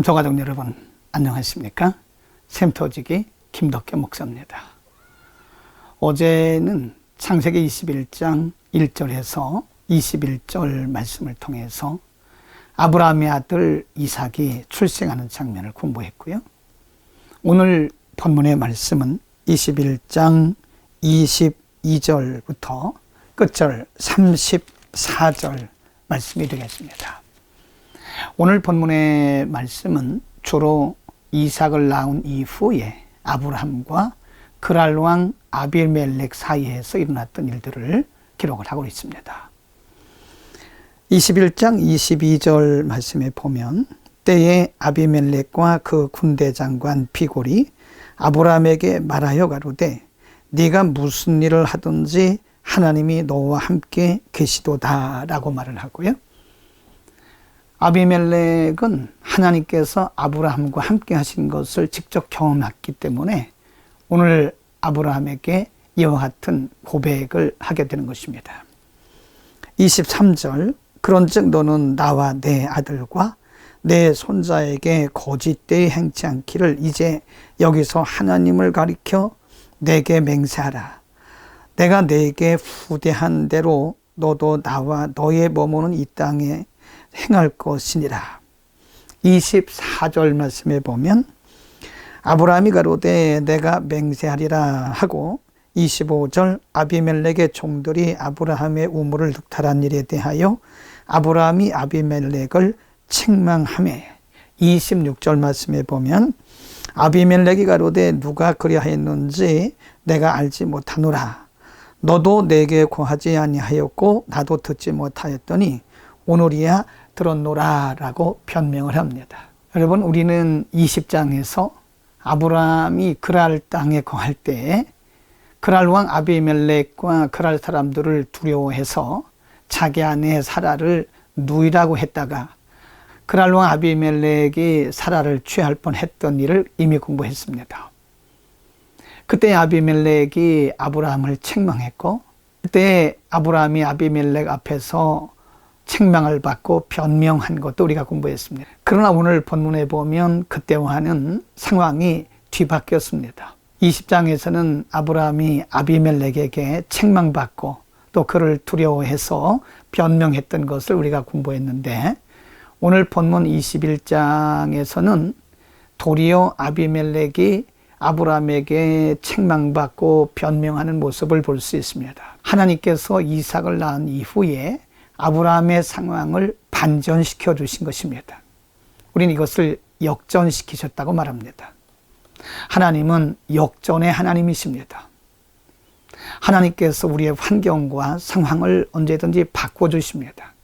샘터 가족 여러분 안녕하십니까? 샘터지기 김덕현 목사입니다. 어제는 창세기 21장 1절에서 21절 말씀을 통해서 아브라함의 아들 이삭이 출생하는 장면을 공부했고요. 오늘 본문의 말씀은 21장 22절부터 끝절 34절 말씀이 되겠습니다. 오늘 본문의 말씀은 주로 이삭을 낳은 이후에 아브라함과 그랄 왕 아비멜렉 사이에서 일어났던 일들을 기록을 하고 있습니다. 21장 22절 말씀에 보면 때에 아비멜렉과 그 군대 장관 비골이 아브라함에게 말하여 가로되 네가 무슨 일을 하든지 하나님이 너와 함께 계시도다라고 말을 하고요. 아비멜렉은 하나님께서 아브라함과 함께 하신 것을 직접 경험했기 때문에 오늘 아브라함에게 이와 같은 고백을 하게 되는 것입니다. 23절 그런즉 너는 나와 내 아들과 내 손자에게 거짓되이 행치 않기를 이제 여기서 하나님을 가리켜 내게 맹세하라. 내가 내게 후대한 대로 너도 나와 너의 머무는 이 땅에 행할 것이니라. 24절 말씀에 보면 아브라함이 가로되 내가 맹세하리라 하고 25절 아비멜렉의 종들이 아브라함의 우물을 득탈한 일에 대하여 아브라함이 아비멜렉을 책망함에 26절 말씀에 보면 아비멜렉이 가로되 누가 그리하였는지 내가 알지 못하노라 너도 내게 고하지 아니하였고 나도 듣지 못하였더니 오늘이야 들었노라 라고 변명을 합니다. 여러분 우리는 20장에서 아브라함이 그랄 땅에 거할 때 그랄 왕 아비멜렉과 그랄 사람들을 두려워해서 자기 아내 사라를 누이라고 했다가 그랄 왕 아비멜렉이 사라를 취할 뻔했던 일을 이미 공부했습니다. 그때 아비멜렉이 아브라함을 책망했고 그때 아브라함이 아비멜렉 앞에서 책망을 받고 변명한 것도 우리가 공부했습니다. 그러나 오늘 본문에 보면 그때와는 상황이 뒤바뀌었습니다. 20장에서는 아브라함이 아비멜렉에게 책망받고 또 그를 두려워해서 변명했던 것을 우리가 공부했는데 오늘 본문 21장에서는 도리어 아비멜렉이 아브라함에게 책망받고 변명하는 모습을 볼 수 있습니다. 하나님께서 이삭을 낳은 이후에 아브라함의 상황을 반전시켜 주신 것입니다. 우리는 이것을 역전시키셨다고 말합니다. 하나님은 역전의 하나님이십니다. 하나님께서 우리의 환경과 상황을 언제든지 바꿔주십니다.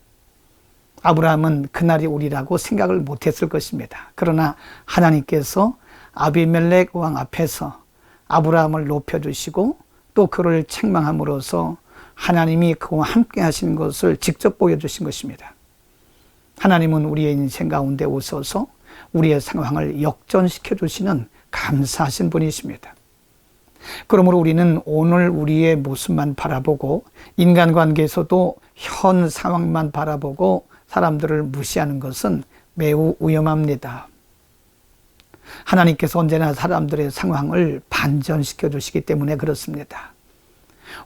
아브라함은 그날이 우리라고 생각을 못했을 것입니다. 그러나 하나님께서 아비멜렉 왕 앞에서 아브라함을 높여주시고 또 그를 책망함으로써 하나님이 그와 함께 하시는 것을 직접 보여주신 것입니다. 하나님은 우리의 인생 가운데 오셔서 우리의 상황을 역전시켜 주시는 감사하신 분이십니다. 그러므로 우리는 오늘 우리의 모습만 바라보고 인간관계에서도 현 상황만 바라보고 사람들을 무시하는 것은 매우 위험합니다. 하나님께서 언제나 사람들의 상황을 반전시켜 주시기 때문에 그렇습니다.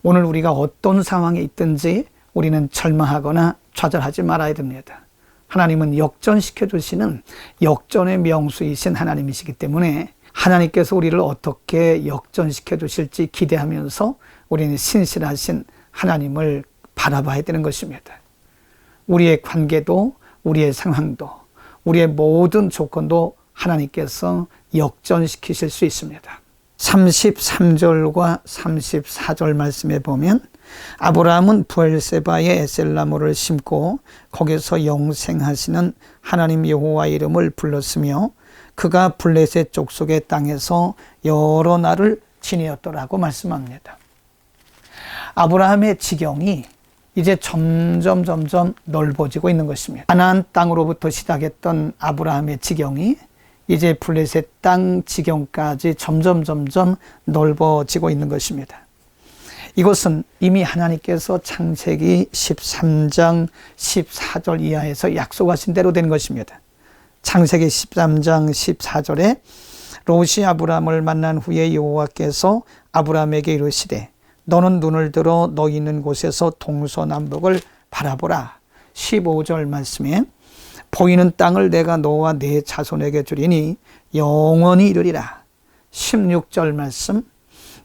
오늘 우리가 어떤 상황에 있든지 우리는 절망하거나 좌절하지 말아야 됩니다. 하나님은 역전시켜 주시는 역전의 명수이신 하나님이시기 때문에 하나님께서 우리를 어떻게 역전시켜 주실지 기대하면서 우리는 신실하신 하나님을 바라봐야 되는 것입니다. 우리의 관계도 우리의 상황도 우리의 모든 조건도 하나님께서 역전시키실 수 있습니다. 33절과 34절 말씀에 보면 아브라함은 부엘세바의 에셀나무를 심고 거기서 영생하시는 하나님 여호와 이름을 불렀으며 그가 블레셋 족속의 땅에서 여러 날을 지내었더라고 말씀합니다. 아브라함의 지경이 이제 점점 점점 넓어지고 있는 것입니다. 가나안 땅으로부터 시작했던 아브라함의 지경이 이제 블레셋 땅 지경까지 점점 점점 넓어지고 있는 것입니다. 이것은 이미 하나님께서 창세기 13장 14절 이하에서 약속하신 대로 된 것입니다. 창세기 13장 14절에 롯이 아브람을 만난 후에 여호와께서 아브람에게 이르시되 너는 눈을 들어 너 있는 곳에서 동서남북을 바라보라. 15절 말씀에 보이는 땅을 내가 너와 네 자손에게 주리니 영원히 이르리라. 16절 말씀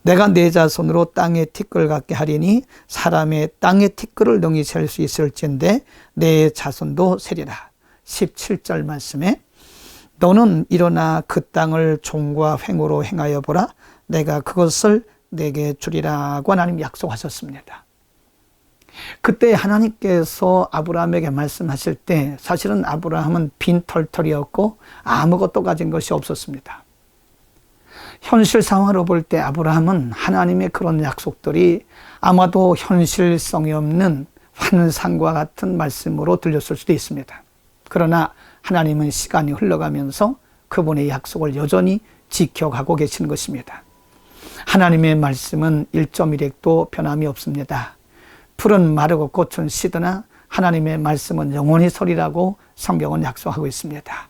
내가 내 자손으로 땅의 티끌 같게 하리니 사람의 땅의 티끌을 능히 셀 수 있을진데 내 자손도 세리라. 17절 말씀에 너는 일어나 그 땅을 종과 횡으로 행하여 보라. 내가 그것을 내게 주리라고 하나님 약속하셨습니다. 그때 하나님께서 아브라함에게 말씀하실 때 사실은 아브라함은 빈 털털이었고 아무것도 가진 것이 없었습니다. 현실 상황으로 볼 때 아브라함은 하나님의 그런 약속들이 아마도 현실성이 없는 환상과 같은 말씀으로 들렸을 수도 있습니다. 그러나 하나님은 시간이 흘러가면서 그분의 약속을 여전히 지켜가고 계시는 것입니다. 하나님의 말씀은 1.1핵도 변함이 없습니다. 풀은 마르고 꽃은 시드나 하나님의 말씀은 영원히 서리라고 성경은 약속하고 있습니다.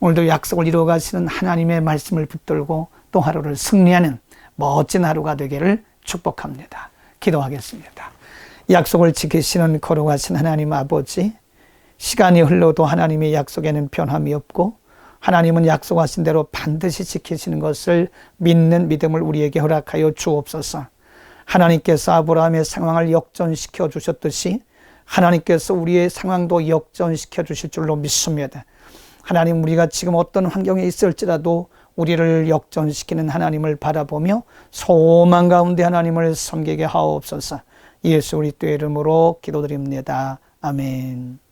오늘도 약속을 이루어 가시는 하나님의 말씀을 붙들고 또 하루를 승리하는 멋진 하루가 되기를 축복합니다. 기도하겠습니다. 약속을 지키시는 거룩하신 하나님 아버지, 시간이 흘러도 하나님의 약속에는 변함이 없고 하나님은 약속하신 대로 반드시 지키시는 것을 믿는 믿음을 우리에게 허락하여 주옵소서. 하나님께서 아브라함의 상황을 역전시켜 주셨듯이 하나님께서 우리의 상황도 역전시켜 주실 줄로 믿습니다. 하나님 우리가 지금 어떤 환경에 있을지라도 우리를 역전시키는 하나님을 바라보며 소망 가운데 하나님을 섬기게 하옵소서. 예수 그리스도의 이름으로 기도드립니다. 아멘.